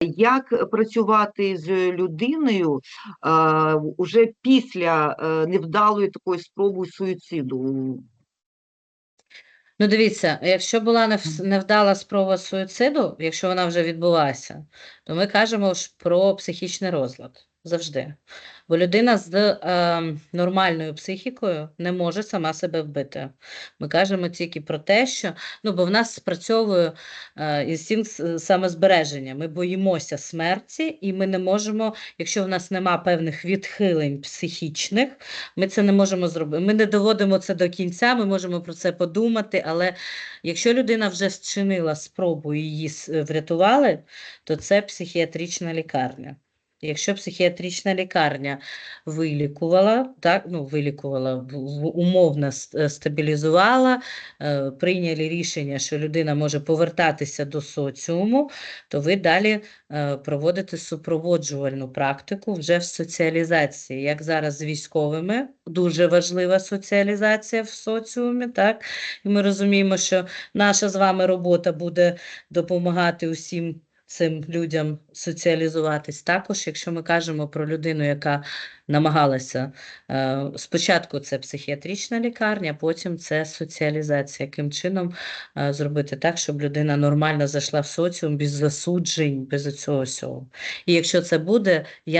Як працювати з людиною е, уже після е, невдалої такої спроби суїциду? Ну, дивіться, якщо була невдала спроба суїциду, якщо вона вже відбулася, то ми кажемо ж про психічний розлад завжди. Бо людина з е, нормальною психікою не може сама себе вбити. Ми кажемо тільки про те, що ну, бо в нас спрацьовує е, інстинкт самозбереження. Ми боїмося смерті, і ми не можемо, якщо в нас нема певних відхилень психічних, ми це не можемо зробити. Ми не доводимо це до кінця, ми можемо про це подумати, але якщо людина вже зчинила спробу і її врятували, то це психіатрична лікарня. Якщо психіатрична лікарня вилікувала, так, ну, вилікувала, умовно е, стабілізувала, е, прийняли рішення, що людина може повертатися до соціуму, то ви далі е, проводите супроводжувальну практику вже в соціалізації. Як зараз з військовими, дуже важлива соціалізація в соціумі, так? І ми розуміємо, що наша з вами робота буде допомагати усім цим людям соціалізуватись. Також, якщо ми кажемо про людину, яка намагалася е, спочатку це психіатрична лікарня, потім це соціалізація. Яким чином е, зробити так, щоб людина нормально зайшла в соціум без засуджень, без цього всього. І якщо це буде, я